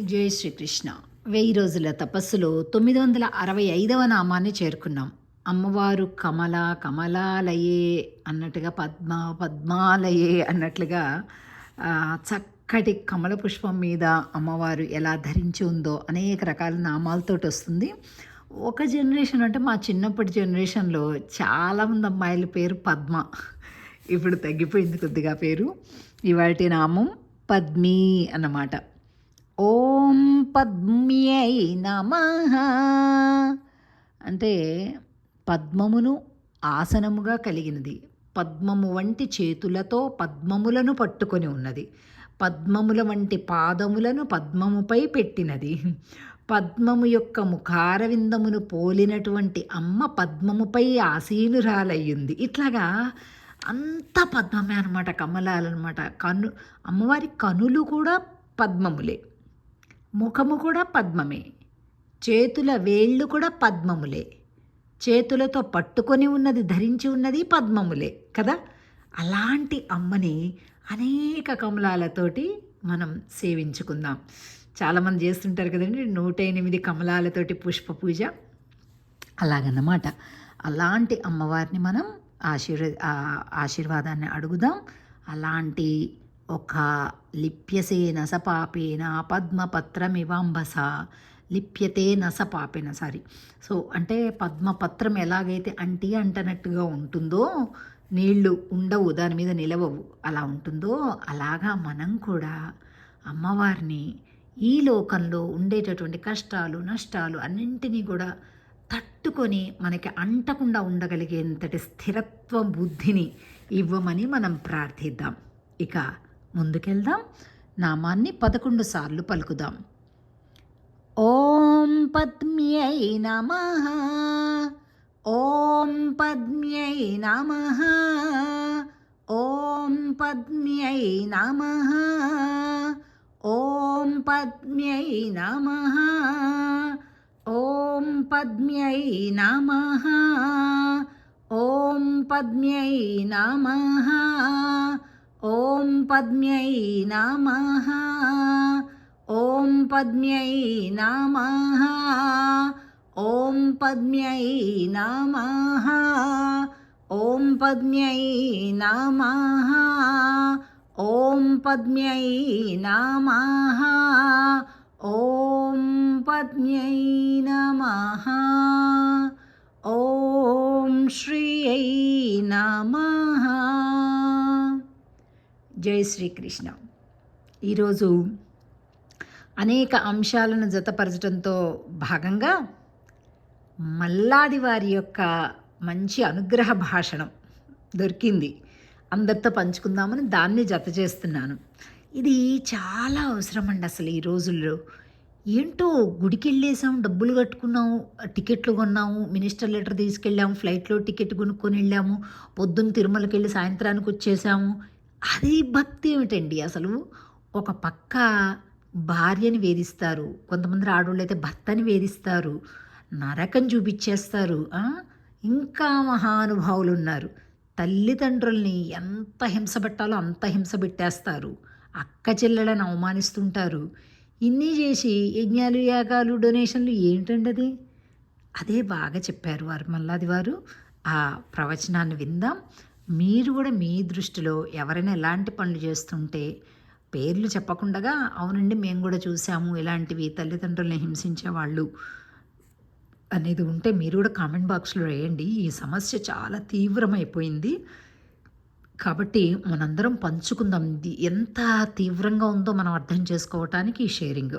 జై శ్రీకృష్ణ. వెయ్యి రోజుల తపస్సులో తొమ్మిది వందల అరవై ఐదవ నామాన్ని చేరుకున్నాం. అమ్మవారు కమల కమలాలయే అన్నట్టుగా పద్మ పద్మాలయే అన్నట్లుగా చక్కటి కమల పుష్పం మీద అమ్మవారు ఎలా ధరించి ఉందో అనేక రకాల నామాలతోటి వస్తుంది. ఒక జనరేషన్ అంటే మా చిన్నప్పటి జనరేషన్లో చాలామంది అమ్మాయిల పేరు పద్మ. ఇప్పుడు తగ్గిపోయింది కొద్దిగా పేరు. ఇవాటి నామం పద్మి అన్నమాట. ఓం పద్మ్యై నమ. అంటే పద్మమును ఆసనముగా కలిగినది. పద్మము వంటి చేతులతో పద్మములను పట్టుకొని ఉన్నది. పద్మముల వంటి పాదములను పద్మముపై పెట్టినది. పద్మము యొక్క ముఖారవిందమును పోలినటువంటి అమ్మ పద్మముపై ఆసీనురాలయ్యింది. ఇట్లాగా అంత పద్మమే అనమాట కమలాలన్నమాట. కను అమ్మవారి కనులు కూడా పద్మములే. ముఖము కూడా పద్మమే. చేతుల వేళ్ళు కూడా పద్మములే. చేతులతో పట్టుకొని ఉన్నది ధరించి ఉన్నది పద్మములే కదా? అలాంటి అమ్మని అనేక కమలాలతోటి మనం సేవించుకుందాం. చాలామంది చేస్తుంటారు కదండి నూట ఎనిమిది కమలాలతోటి పుష్ప పూజ. అలాగన్నమాట. అలాంటి అమ్మవారిని మనం ఆశీర్వ ఆశీర్వాదాన్ని అడుగుదాం. అలాంటి ఒక లిప్యసే నసపాపేన పద్మపత్రమివాంబస. లిప్యతే నసపాపేన సారీ. సో అంటే పద్మపత్రం ఎలాగైతే అంటి అంటనట్టుగా ఉంటుందో నీళ్ళు ఉండవు దాని మీద నిలవవు అలా ఉంటుందో అలాగా మనం కూడా అమ్మవారిని ఈ లోకంలో ఉండేటటువంటి కష్టాలు నష్టాలు అన్నింటినీ కూడా తట్టుకొని మనకి అంటకుండా ఉండగలిగేంతటి స్థిరత్వ బుద్ధిని ఇవ్వమని మనం ప్రార్థిద్దాం. ఇక ముందుకెళ్దాం. నామాన్ని పదకొండు సార్లు పలుకుదాం. ఓం పద్మ్యై నమ. ఓం పద్మ్యై నమ. ఓం పద్మ్యై నమ. ఓం పద్మ్యై నమ. ఓం పద్మ్యై నమ. ఓం పద్మ్యై నమ. ॐ पद्म्यै नमः ॐ पद्म्यै नमः ॐ पद्म्यै नमः ॐ पद्म्यै नमः ॐ पद्म्यै नमः ॐ पद्म्यै नमः ॐ श्रियै नमः జై శ్రీకృష్ణ. ఈరోజు అనేక అంశాలను జతపరచడంతో భాగంగా మల్లాది వారి యొక్క మంచి అనుగ్రహ భాషణం దొరికింది. అందరితో పంచుకుందామని దాన్ని జత చేస్తున్నాను. ఇది చాలా అవసరం అండి అసలు ఈ రోజుల్లో. ఏంటో గుడికి వెళ్ళేసాం డబ్బులు కట్టుకున్నాము టికెట్లు కొన్నాము మినిస్టర్ లెటర్ తీసుకెళ్ళాము ఫ్లైట్లో టికెట్ కొనుక్కొని వెళ్ళాము పొద్దున్న తిరుమలకి వెళ్ళి సాయంత్రానికి వచ్చేసాము అది భక్తి ఏమిటండి? అసలు ఒక పక్క భార్యని వేధిస్తారు కొంతమంది ఆడవాళ్ళు అయితే భర్తని వేధిస్తారు నరకం చూపించేస్తారు ఇంకా మహానుభావులు ఉన్నారు తల్లిదండ్రుల్ని ఎంత హింస పెట్టాలో అంత హింస పెట్టేస్తారు. అక్క చెల్లెలను అవమానిస్తుంటారు. ఇన్ని చేసి యజ్ఞాలు యాగాలు డొనేషన్లు ఏంటండి అది? అదే బాగా చెప్పారు వారు మల్లాది వారు. ఆ ప్రవచనాన్ని విందాం. మీరు కూడా మీ దృష్టిలో ఎవరైనా ఎలాంటి పనులు చేస్తుంటే పేర్లు చెప్పకుండగా అవునండి మేము కూడా చూసాము ఇలాంటివి తల్లిదండ్రుల్ని హింసించే వాళ్ళు అనేది ఉంటే మీరు కూడా కామెంట్ బాక్స్లో వేయండి. ఈ సమస్య చాలా తీవ్రమైపోయింది. కాబట్టి మనందరం పంచుకుందాం. ఇది ఎంత తీవ్రంగా ఉందో మనం అర్థం చేసుకోవటానికి ఈ షేరింగ్.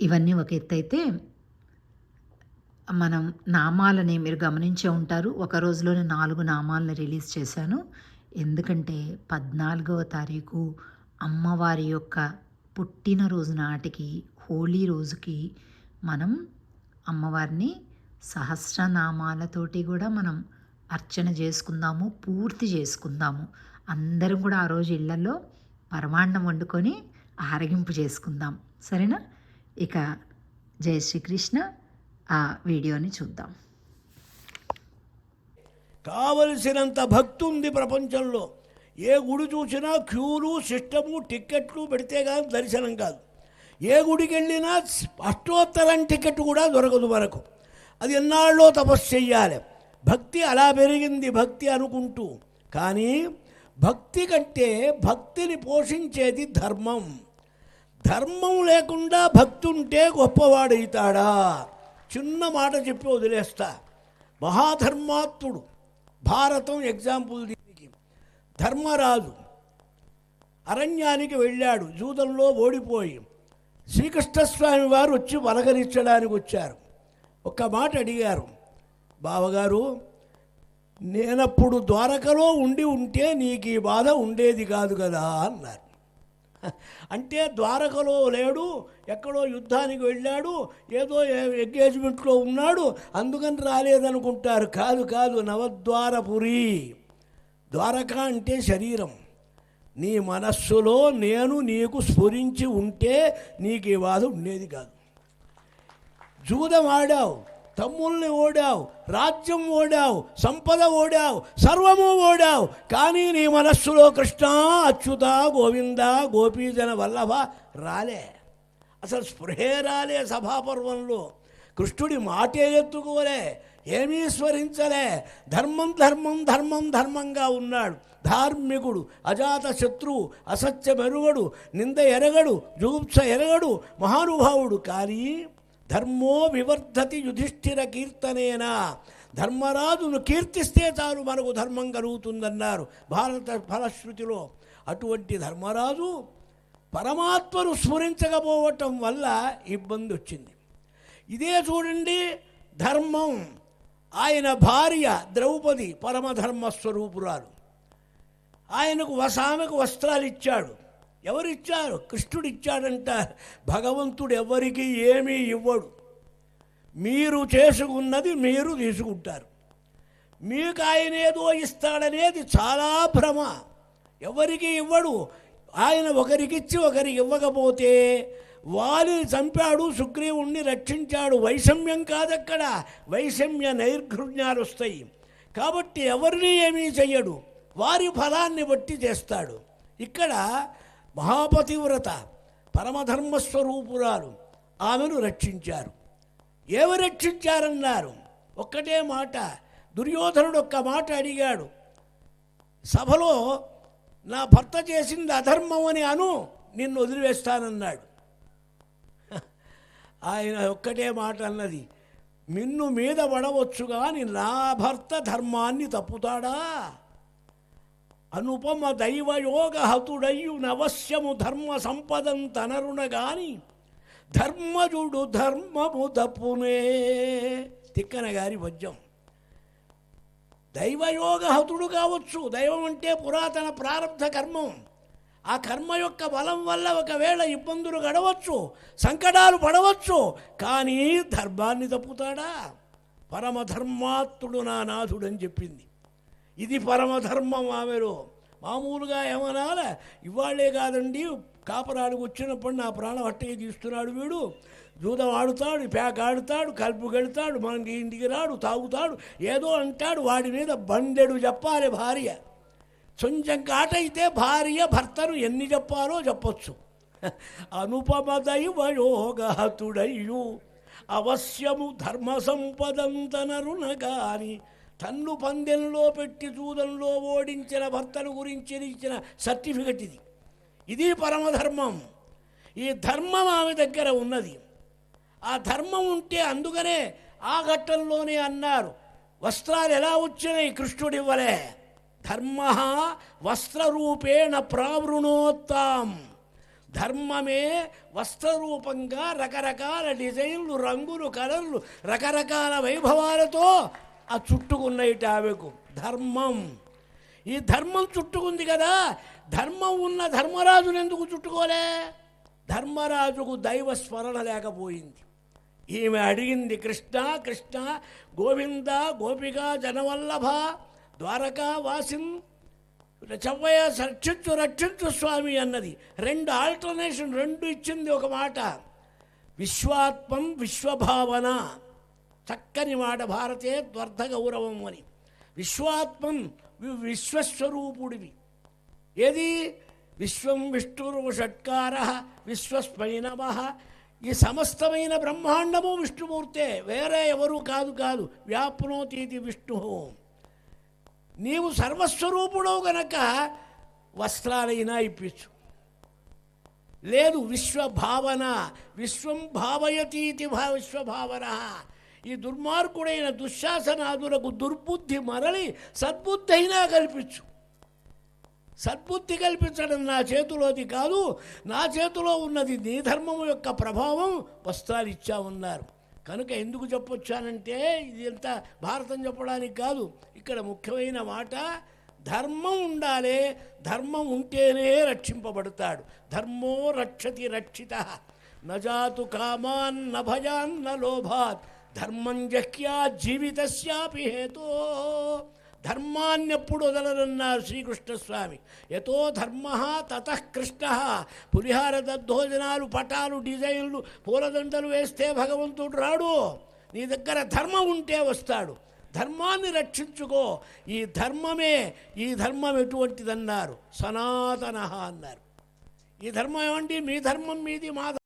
ఇవన్నీ ఒక ఎత్తు అయితే మనం నామాలని మీరు గమనించే ఉంటారు. ఒక రోజులోనే నాలుగు నామాలను రిలీజ్ చేశాను. ఎందుకంటే పద్నాలుగవ తారీఖు అమ్మవారి యొక్క పుట్టినరోజు నాటికి హోలీ రోజుకి మనం అమ్మవారిని సహస్రనామాలతోటి కూడా మనం అర్చన చేసుకుందాము పూర్తి చేసుకుందాము. అందరం కూడా ఆ రోజు ఇళ్ళలో పరమాన్నం వండుకొని ఆరగింపు చేసుకుందాం. సరేనా? ఇక జయ శ్రీకృష్ణ. ఆ వీడియోని చూద్దాం. కావలసినంత భక్తి ఉంది ప్రపంచంలో. ఏ గుడి చూసినా క్యూలు సిస్టము టిక్కెట్లు పెడితే కానీ దర్శనం కాదు. ఏ గుడికి వెళ్ళినా అష్టోత్తరం టికెట్ కూడా దొరకదు మనకు. అది ఎన్నాళ్ళో తపస్సు చెయ్యాలి. భక్తి అలా పెరిగింది భక్తి అనుకుంటూ. కానీ భక్తి కంటే భక్తిని పోషించేది ధర్మం. ధర్మం లేకుండా భక్తి ఉంటే గొప్పవాడవుతాడా చిన్న మాట చెప్పి వదిలేస్తా. మహాధర్మాత్ముడు. భారతం ఎగ్జాంపుల్ దీనికి. ధర్మరాజు అరణ్యానికి వెళ్ళాడు. జూదంలో ఓడిపోయి శ్రీకృష్ణస్వామి వారు వచ్చి వలకరించడానికి వచ్చారు. ఒక్క మాట అడిగారు. బావగారు నేనప్పుడు ద్వారకలో ఉండి ఉంటే నీకు ఈ బాధ ఉండేది కాదు కదా అన్నారు. అంటే ద్వారకలో లేడు ఎక్కడో యుద్ధానికి వెళ్ళాడు ఏదో ఎంగేజ్మెంట్లో ఉన్నాడు అందుకని రాలేదనుకుంటారు. కాదు కాదు నవద్వారపురి. ద్వారక అంటే శరీరం. నీ మనస్సులో నేను నీకు స్ఫురించి ఉంటే నీకు ఈ బాధ ఉండేది కాదు. జూదం ఆడావు. తమ్ముల్ని ఓడావు రాజ్యం ఓడావు సంపద ఓడావు సర్వము ఓడావు. కానీ నీ మనస్సులో కృష్ణ అచ్యుత గోవింద గోపీజన వల్లభ రాలే. అసలు స్పృహే రాలే సభాపర్వంలో. కృష్ణుడి మాటే ఎత్తుకోలే ఏమీ స్మరించలే. ధర్మం ధర్మం ధర్మం ధర్మంగా ఉన్నాడు. ధార్మికుడు అజాత శత్రువు అసత్య మెరుగడు నింద ఎరగడు జుగుప్స ఎరగడు మహానుభావుడు. కానీ ధర్మో వివర్ధతి యుధిష్ఠిర కీర్తనేనా. ధర్మరాజును కీర్తిస్తే చాలు మనకు ధర్మం కలుగుతుందన్నారు భారత ఫలశ్రుతిలో. అటువంటి ధర్మరాజు పరమాత్మను స్మరించకపోవటం వల్ల ఇబ్బంది వచ్చింది. ఇదే చూడండి ధర్మం. ఆయన భార్య ద్రౌపది పరమధర్మ స్వరూపురాలు ఆయనకు వసామెకు వస్త్రాలు ఇచ్చాడు ఎవరిచ్చారు? కృష్ణుడు ఇచ్చాడంట భగవంతుడు ఎవరికి ఏమీ ఇవ్వడు. మీరు చేసుకున్నది మీరు తీసుకుంటారు. మీకు ఆయన ఏదో ఇస్తాడనేది చాలా భ్రమ. ఎవరికి ఇవ్వడు. ఆయన ఒకరికిచ్చి ఒకరికి ఇవ్వకపోతే వారిని చంపాడు సుగ్రీవుణ్ణి రక్షించాడు. వైషమ్యం కాదక్కడ. వైషమ్య నైర్ఘృణ్యాలు వస్తాయి కాబట్టి ఎవరిని ఏమీ చెయ్యడు. వారి ఫలాన్ని బట్టి చేస్తాడు. ఇక్కడ మహాపతివ్రత పరమధర్మస్వరూపురాలు ఆమెను రక్షించారు. ఏమి రక్షించారన్నారు? ఒక్కటే మాట దుర్యోధనుడు ఒక్క మాట అడిగాడు. సభలో నా భర్త చేసింది అధర్మం అని అను నిన్ను వదిలివేస్తానన్నాడు. ఆయన ఒక్కటే మాట అన్నది మిన్ను మీద పడవచ్చు కానీ నా భర్త ధర్మాన్ని తప్పుతాడా? అనుపమ దైవయోగహతుడయ్యు నవశ్యము ధర్మ సంపదం తనరుణ గాని ధర్మజుడు ధర్మము తప్పునే. తిక్కన గారి వద్యం దైవయోగ హతుడు కావచ్చు. దైవం అంటే పురాతన ప్రారంధ కర్మం. ఆ కర్మ యొక్క బలం వల్ల ఒకవేళ ఇబ్బందులు గడవచ్చు సంకటాలు పడవచ్చు కానీ ధర్మాన్ని తప్పుతాడా? పరమధర్మాత్తుడు నా నాథుడని చెప్పింది. ఇది పరమధర్మం ఆమెలో మామూలుగా ఏమనాలా? ఇవాళ్ళే కాదండి కాపరాడికి వచ్చినప్పుడు నా ప్రాణం అట్టయ్య తీస్తున్నాడు వీడు. జూదం ఆడుతాడు ప్యాక్ ఆడుతాడు కలుపు గెడతాడు మనకి ఇంటికి రాడు తాగుతాడు ఏదో అంటాడు వాడి మీద బండెడు చెప్పాలి భార్య. కొంచెం కాటైతే భార్య భర్తను ఎన్ని చెప్పాలో చెప్పొచ్చు అనుపమ దైవయోగహతుడయ్యు అవశ్యము ధర్మ సంపదంతనరున కానీ తన్ను పందెంలో పెట్టి దూదంలో ఓడించిన భర్తను గురించి ఇచ్చిన సర్టిఫికెట్ ఇది. ఇది పరమధర్మం. ఈ ధర్మం ఆమె దగ్గర ఉన్నది. ఆ ధర్మం ఉంటే అందుకనే ఆ ఘట్టంలోనే అన్నారు. వస్త్రాలు ఎలా వచ్చినాయి కృష్ణుడు ఇవ్వలే ధర్మ వస్త్రరూపేణ ప్రావృణోత్తాం. ధర్మమే వస్త్రరూపంగా రకరకాల డిజైన్లు రంగులు కలర్లు రకరకాల వైభవాలతో ఆ చుట్టుకున్నయిట ఆమెకు. ధర్మం. ఈ ధర్మం చుట్టుకుంది కదా. ధర్మం ఉన్న ధర్మరాజును ఎందుకు చుట్టుకోలే? ధర్మరాజుకు దైవ స్మరణ లేకపోయింది. ఈమె అడిగింది కృష్ణ కృష్ణ గోవింద గోపిక జనవల్లభ ద్వారకా వాసిన్ చెవ్వయ్య రక్షించు రక్షించు స్వామి అన్నది. రెండు ఆల్టర్నేషన్ రెండు ఇచ్చింది ఒక మాట. విశ్వాత్మం విశ్వభావన. చక్కని మాట భారతే త్వర్ధ గౌరవం అని. విశ్వాత్మం విశ్వస్వరూపుడివి. ఏది? విశ్వం విష్ణురు షట్కార విశ్వస్మై నమ. ఈ సమస్తమైన బ్రహ్మాండము విష్ణుమూర్తే వేరే ఎవరు కాదు కాదు వ్యాప్నోతీతి విష్ణు. నీవు సర్వస్వరూపుడవు గనక వస్త్రాలైనా ఇప్పించు. లేదు విశ్వభావన విశ్వం భావయతీతి భా విశ్వభావన. ఈ దుర్మార్గుడైన దుశ్శాసనాదులకు దుర్బుద్ధి మరలి సద్బుద్ధి అయినా కల్పించు. సద్బుద్ధి కల్పించడం నా చేతిలోది కాదు నా చేతిలో ఉన్నది నీ ధర్మం యొక్క ప్రభావం వస్త్రాలు ఇచ్చామన్నారు కనుక ఎందుకు చెప్పొచ్చానంటే ఇది ఎంత భారతం చెప్పడానికి కాదు ఇక్కడ ముఖ్యమైన మాట ధర్మం ఉండాలి ధర్మం ఉంటేనే రక్షింపబడతాడు. ధర్మో రక్షతి రక్షిత నజాతు కామాన్ న లోభాత్ ధర్మం జహ్యా జీవితస్యాపి హేతో. ధర్మాన్నెప్పుడు వదలరన్నారు శ్రీకృష్ణస్వామి. ఎతో ధర్మ తత కృష్ణ. పులిహార దద్దోజనాలు పటాలు డిజైన్లు పూలదండలు వేస్తే భగవంతుడు రాడు. నీ దగ్గర ధర్మం ఉంటే వస్తాడు. ధర్మాన్ని రక్షించుకో. ఈ ధర్మమే ఈ ధర్మం ఎటువంటిదన్నారు? సనాతన అన్నారు. ఈ ధర్మం ఏమండి? మీ ధర్మం మీది మా